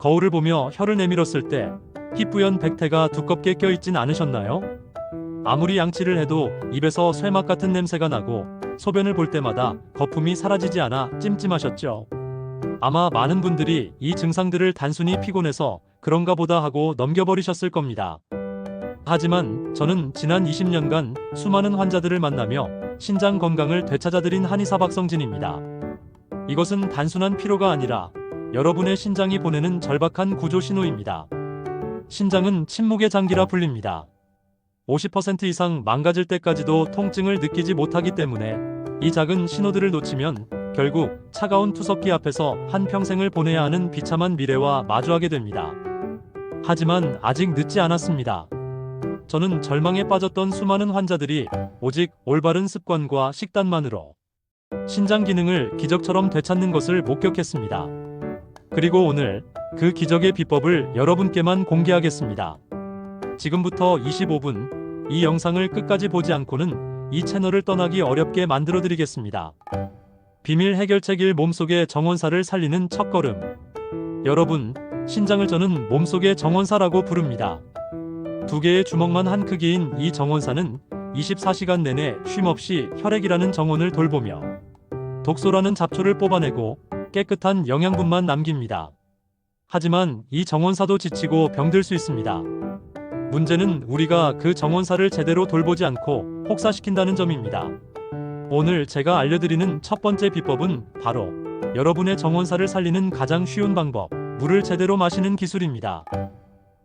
거울을 보며 혀를 내밀었을 때 희뿌연 백태가 두껍게 껴있진 않으셨나요? 아무리 양치를 해도 입에서 쇠막 같은 냄새가 나고 소변을 볼 때마다 거품이 사라지지 않아 찜찜하셨죠. 아마 많은 분들이 이 증상들을 단순히 피곤해서 그런가 보다 하고 넘겨버리셨을 겁니다. 하지만 저는 지난 20년간 수많은 환자들을 만나며 신장 건강을 되찾아드린 한의사 박성진입니다. 이것은 단순한 피로가 아니라 여러분의 신장이 보내는 절박한 구조 신호입니다. 신장은 침묵의 장기라 불립니다. 50% 이상 망가질 때까지도 통증을 느끼지 못하기 때문에 이 작은 신호들을 놓치면 결국 차가운 투석기 앞에서 한 평생을 보내야 하는 비참한 미래와 마주하게 됩니다. 하지만 아직 늦지 않았습니다. 저는 절망에 빠졌던 수많은 환자들이 오직 올바른 습관과 식단만으로 신장 기능을 기적처럼 되찾는 것을 목격했습니다. 그리고 오늘 그 기적의 비법을 여러분께만 공개하겠습니다. 지금부터 25분 이 영상을 끝까지 보지 않고는 이 채널을 떠나기 어렵게 만들어 드리겠습니다. 비밀 해결책 1 몸속의 정원사를 살리는 첫걸음. 여러분, 신장을 저는 몸속의 정원사라고 부릅니다. 두 개의 주먹만 한 크기인 이 정원사는 24시간 내내 쉼없이 혈액이라는 정원을 돌보며 독소라는 잡초를 뽑아내고 깨끗한 영양분만 남깁니다. 하지만 이 정원사도 지치고 병들 수 있습니다. 문제는 우리가 그 정원사를 제대로 돌보지 않고 혹사시킨다는 점입니다. 오늘 제가 알려드리는 첫 번째 비법은 바로 여러분의 정원사를 살리는 가장 쉬운 방법, 물을 제대로 마시는 기술입니다.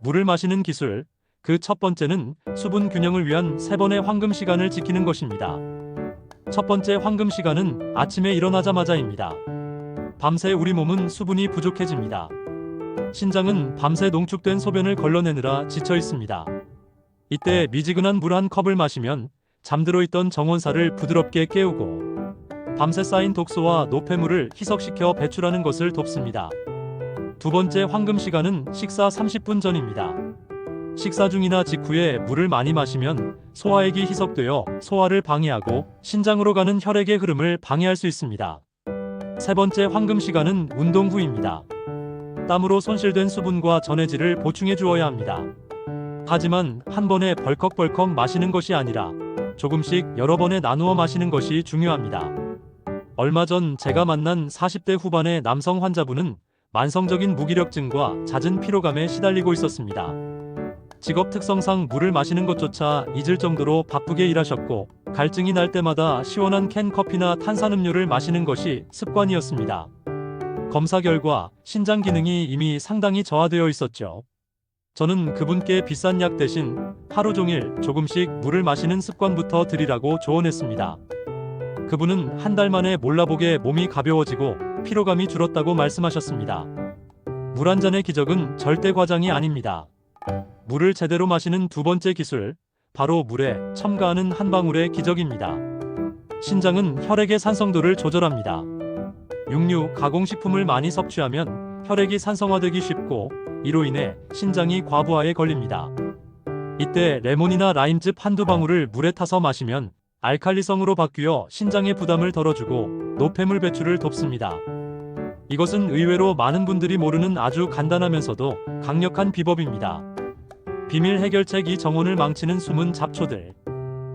물을 마시는 기술, 그 첫 번째는 수분 균형을 위한 세 번의 황금 시간을 지키는 것입니다. 첫 번째 황금 시간은 아침에 일어나자마자입니다. 밤새 우리 몸은 수분이 부족해집니다. 신장은 밤새 농축된 소변을 걸러내느라 지쳐 있습니다. 이때 미지근한 물 한 컵을 마시면 잠들어 있던 정원사를 부드럽게 깨우고 밤새 쌓인 독소와 노폐물을 희석시켜 배출하는 것을 돕습니다. 두 번째 황금 시간은 식사 30분 전입니다. 식사 중이나 직후에 물을 많이 마시면 소화액이 희석되어 소화를 방해하고 신장으로 가는 혈액의 흐름을 방해할 수 있습니다. 세 번째 황금 시간은 운동 후입니다. 땀으로 손실된 수분과 전해질을 보충해 주어야 합니다. 하지만 한 번에 벌컥벌컥 마시는 것이 아니라 조금씩 여러 번에 나누어 마시는 것이 중요합니다. 얼마 전 제가 만난 40대 후반의 남성 환자분은 만성적인 무기력증과 잦은 피로감에 시달리고 있었습니다. 직업 특성상 물을 마시는 것조차 잊을 정도로 바쁘게 일하셨고 갈증이 날 때마다 시원한 캔 커피나 탄산음료를 마시는 것이 습관이었습니다. 검사 결과 신장 기능이 이미 상당히 저하되어 있었죠. 저는 그분께 비싼 약 대신 하루 종일 조금씩 물을 마시는 습관부터 들이라고 조언했습니다. 그분은 한 달 만에 몰라보게 몸이 가벼워지고 피로감이 줄었다고 말씀하셨습니다. 물 한 잔의 기적은 절대 과장이 아닙니다. 물을 제대로 마시는 두 번째 기술, 바로 물에 첨가하는 한 방울의 기적입니다. 신장은 혈액의 산성도를 조절합니다. 육류, 가공식품을 많이 섭취하면 혈액이 산성화되기 쉽고 이로 인해 신장이 과부하에 걸립니다. 이때 레몬이나 라임즙 한두 방울을 물에 타서 마시면 알칼리성으로 바뀌어 신장의 부담을 덜어주고 노폐물 배출을 돕습니다. 이것은 의외로 많은 분들이 모르는 아주 간단하면서도 강력한 비법입니다. 비밀 해결책 이 정원을 망치는 숨은 잡초들.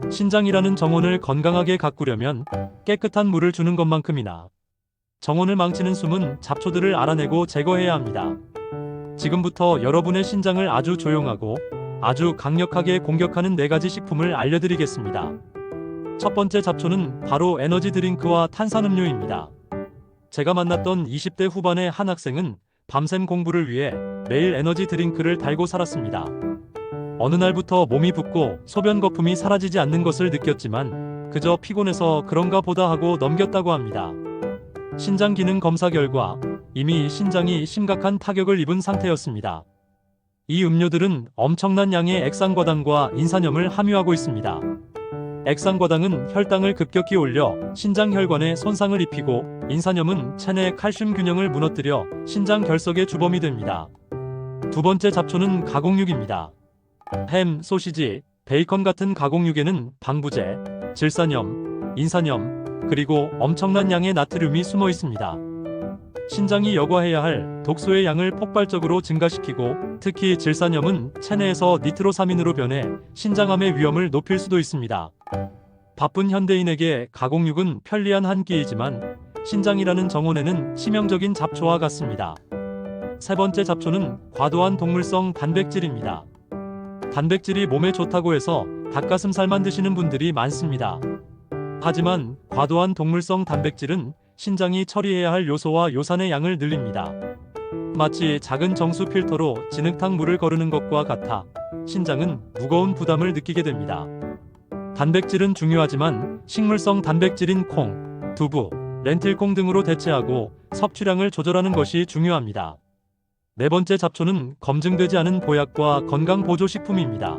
신장이라는 정원을 건강하게 가꾸려면 깨끗한 물을 주는 것만큼이나 정원을 망치는 숨은 잡초들을 알아내고 제거해야 합니다. 지금부터 여러분의 신장을 아주 조용하고 아주 강력하게 공격하는 네 가지 식품을 알려드리겠습니다. 첫 번째 잡초는 바로 에너지 드링크와 탄산음료입니다. 제가 만났던 20대 후반의 한 학생은 밤샘 공부를 위해 매일 에너지 드링크를 달고 살았습니다. 어느 날부터 몸이 붓고 소변 거품이 사라지지 않는 것을 느꼈지만 그저 피곤해서 그런가 보다 하고 넘겼다고 합니다. 신장 기능 검사 결과 이미 신장이 심각한 타격을 입은 상태였습니다. 이 음료들은 엄청난 양의 액상과당과 인산염을 함유하고 있습니다. 액상과당은 혈당을 급격히 올려 신장 혈관에 손상을 입히고 인산염은 체내 칼슘 균형을 무너뜨려 신장 결석의 주범이 됩니다. 두 번째 잡초는 가공육입니다. 햄, 소시지, 베이컨 같은 가공육에는 방부제, 질산염, 인산염, 그리고 엄청난 양의 나트륨이 숨어 있습니다. 신장이 여과해야 할 독소의 양을 폭발적으로 증가시키고 특히 질산염은 체내에서 니트로사민으로 변해 신장암의 위험을 높일 수도 있습니다. 바쁜 현대인에게 가공육은 편리한 한 끼이지만 신장이라는 정원에는 치명적인 잡초와 같습니다. 세 번째 잡초는 과도한 동물성 단백질입니다. 단백질이 몸에 좋다고 해서 닭가슴살만 드시는 분들이 많습니다. 하지만 과도한 동물성 단백질은 신장이 처리해야 할 요소와 요산의 양을 늘립니다. 마치 작은 정수 필터로 진흙탕 물을 거르는 것과 같아 신장은 무거운 부담을 느끼게 됩니다. 단백질은 중요하지만 식물성 단백질인 콩, 두부, 렌틸콩 등으로 대체하고 섭취량을 조절하는 것이 중요합니다. 네 번째 잡초는 검증되지 않은 보약과 건강 보조식품입니다.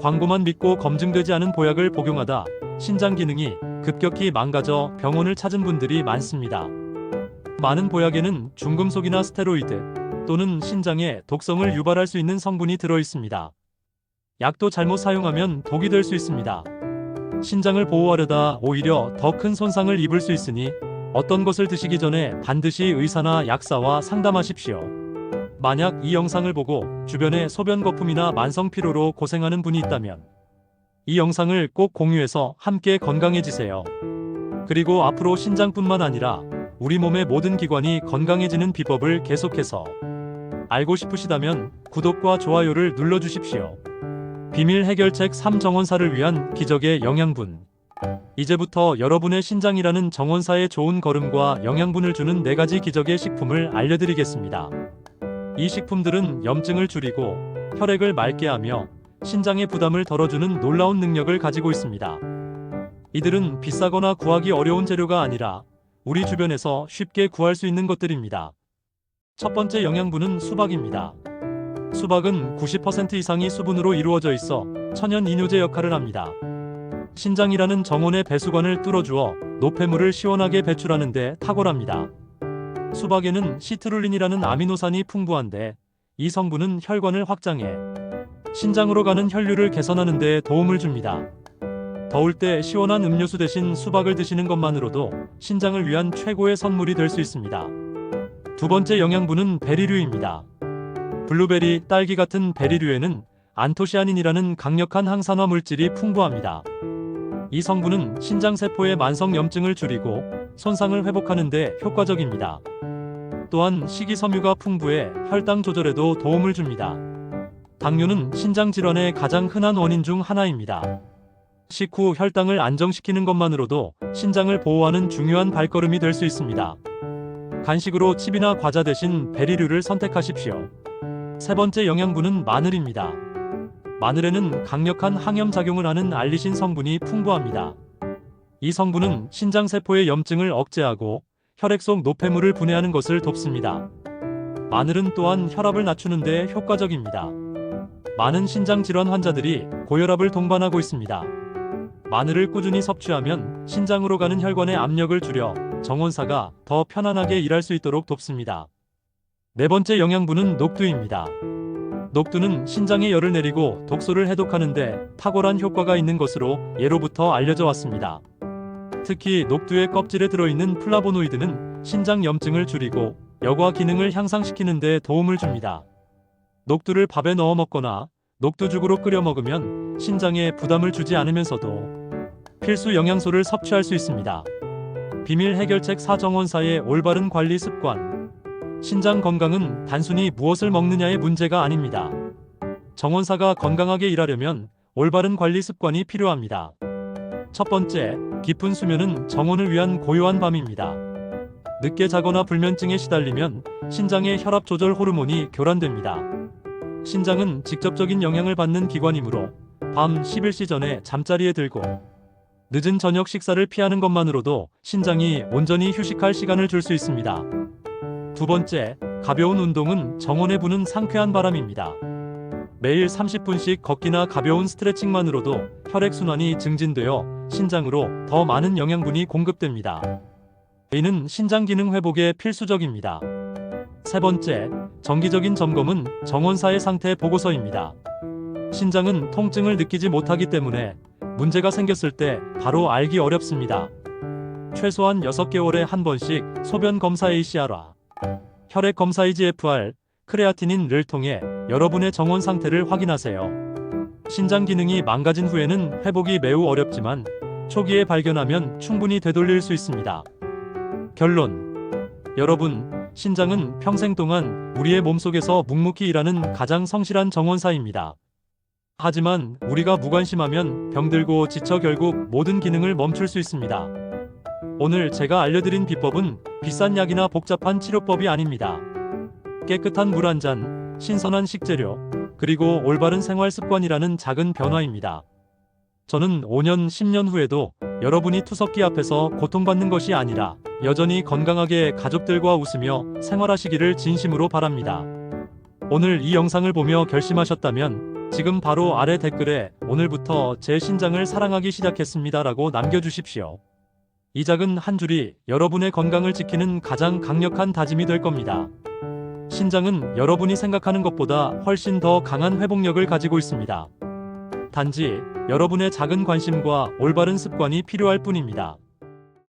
광고만 믿고 검증되지 않은 보약을 복용하다 신장 기능이 급격히 망가져 병원을 찾은 분들이 많습니다. 많은 보약에는 중금속이나 스테로이드 또는 신장에 독성을 유발할 수 있는 성분이 들어 있습니다. 약도 잘못 사용하면 독이 될 수 있습니다. 신장을 보호하려다 오히려 더 큰 손상을 입을 수 있으니 어떤 것을 드시기 전에 반드시 의사나 약사와 상담하십시오. 만약 이 영상을 보고 주변에 소변 거품이나 만성 피로로 고생하는 분이 있다면 이 영상을 꼭 공유해서 함께 건강해지세요. 그리고 앞으로 신장뿐만 아니라 우리 몸의 모든 기관이 건강해지는 비법을 계속해서 알고 싶으시다면 구독과 좋아요를 눌러주십시오. 비밀 해결책 3정원사를 위한 기적의 영양분. 이제부터 여러분의 신장이라는 정원사에 좋은 걸음과 영양분을 주는 4가지 기적의 식품을 알려드리겠습니다. 이 식품들은 염증을 줄이고 혈액을 맑게 하며 신장의 부담을 덜어주는 놀라운 능력을 가지고 있습니다. 이들은 비싸거나 구하기 어려운 재료가 아니라 우리 주변에서 쉽게 구할 수 있는 것들입니다. 첫 번째 영양분은 수박입니다. 수박은 90% 이상이 수분으로 이루어져 있어 천연 이뇨제 역할을 합니다. 신장이라는 정원의 배수관을 뚫어주어 노폐물을 시원하게 배출하는 데 탁월합니다. 수박에는 시트룰린이라는 아미노산이 풍부한데 이 성분은 혈관을 확장해 신장으로 가는 혈류를 개선하는 데 도움을 줍니다. 더울 때 시원한 음료수 대신 수박을 드시는 것만으로도 신장을 위한 최고의 선물이 될 수 있습니다. 두 번째 영양분은 베리류입니다. 블루베리, 딸기 같은 베리류에는 안토시아닌이라는 강력한 항산화 물질이 풍부합니다. 이 성분은 신장 세포의 만성 염증을 줄이고 손상을 회복하는 데 효과적입니다. 또한 식이섬유가 풍부해 혈당 조절에도 도움을 줍니다. 당뇨는 신장 질환의 가장 흔한 원인 중 하나입니다. 식후 혈당을 안정시키는 것만으로도 신장을 보호하는 중요한 발걸음이 될 수 있습니다. 간식으로 칩이나 과자 대신 베리류를 선택하십시오. 세 번째 영양분은 마늘입니다. 마늘에는 강력한 항염 작용을 하는 알리신 성분이 풍부합니다. 이 성분은 신장 세포의 염증을 억제하고 혈액 속 노폐물을 분해하는 것을 돕습니다. 마늘은 또한 혈압을 낮추는 데 효과적입니다. 많은 신장 질환 환자들이 고혈압을 동반하고 있습니다. 마늘을 꾸준히 섭취하면 신장으로 가는 혈관의 압력을 줄여 정원사가 더 편안하게 일할 수 있도록 돕습니다. 네 번째 영양분은 녹두입니다. 녹두는 신장에 열을 내리고 독소를 해독하는데 탁월한 효과가 있는 것으로 예로부터 알려져 왔습니다. 특히 녹두의 껍질에 들어있는 플라보노이드는 신장 염증을 줄이고 여과 기능을 향상시키는 데 도움을 줍니다. 녹두를 밥에 넣어 먹거나 녹두죽으로 끓여 먹으면 신장에 부담을 주지 않으면서도 필수 영양소를 섭취할 수 있습니다. 비밀 해결책 4정원사의 올바른 관리 습관. 신장 건강은 단순히 무엇을 먹느냐의 문제가 아닙니다. 정원사가 건강하게 일하려면 올바른 관리 습관이 필요합니다. 첫 번째, 깊은 수면은 정원을 위한 고요한 밤입니다. 늦게 자거나 불면증에 시달리면 신장의 혈압 조절 호르몬이 교란됩니다. 신장은 직접적인 영향을 받는 기관이므로 밤 11시 전에 잠자리에 들고 늦은 저녁 식사를 피하는 것만으로도 신장이 온전히 휴식할 시간을 줄 수 있습니다. 두 번째, 가벼운 운동은 정원에 부는 상쾌한 바람입니다. 매일 30분씩 걷기나 가벼운 스트레칭만으로도 혈액순환이 증진되어 신장으로 더 많은 영양분이 공급됩니다. 이는 신장 기능 회복에 필수적입니다. 세 번째, 정기적인 점검은 정원사의 상태 보고서입니다. 신장은 통증을 느끼지 못하기 때문에 문제가 생겼을 때 바로 알기 어렵습니다. 최소한 6개월에 한 번씩 소변 검사 ACR화, 혈액 검사 EGFR, 크레아티닌을 통해 여러분의 정원 상태를 확인하세요. 신장 기능이 망가진 후에는 회복이 매우 어렵지만 초기에 발견하면 충분히 되돌릴 수 있습니다. 결론. 여러분, 신장은 평생 동안 우리의 몸속에서 묵묵히 일하는 가장 성실한 정원사입니다. 하지만 우리가 무관심하면 병들고 지쳐 결국 모든 기능을 멈출 수 있습니다. 오늘 제가 알려드린 비법은 비싼 약이나 복잡한 치료법이 아닙니다. 깨끗한 물 한 잔, 신선한 식재료, 그리고 올바른 생활 습관이라는 작은 변화입니다. 저는 5년, 10년 후에도 여러분이 투석기 앞에서 고통받는 것이 아니라 여전히 건강하게 가족들과 웃으며 생활하시기를 진심으로 바랍니다. 오늘 이 영상을 보며 결심하셨다면 지금 바로 아래 댓글에 오늘부터 제 신장을 사랑하기 시작했습니다 라고 남겨주십시오. 이 작은 한 줄이 여러분의 건강을 지키는 가장 강력한 다짐이 될 겁니다. 신장은 여러분이 생각하는 것보다 훨씬 더 강한 회복력을 가지고 있습니다. 단지 여러분의 작은 관심과 올바른 습관이 필요할 뿐입니다.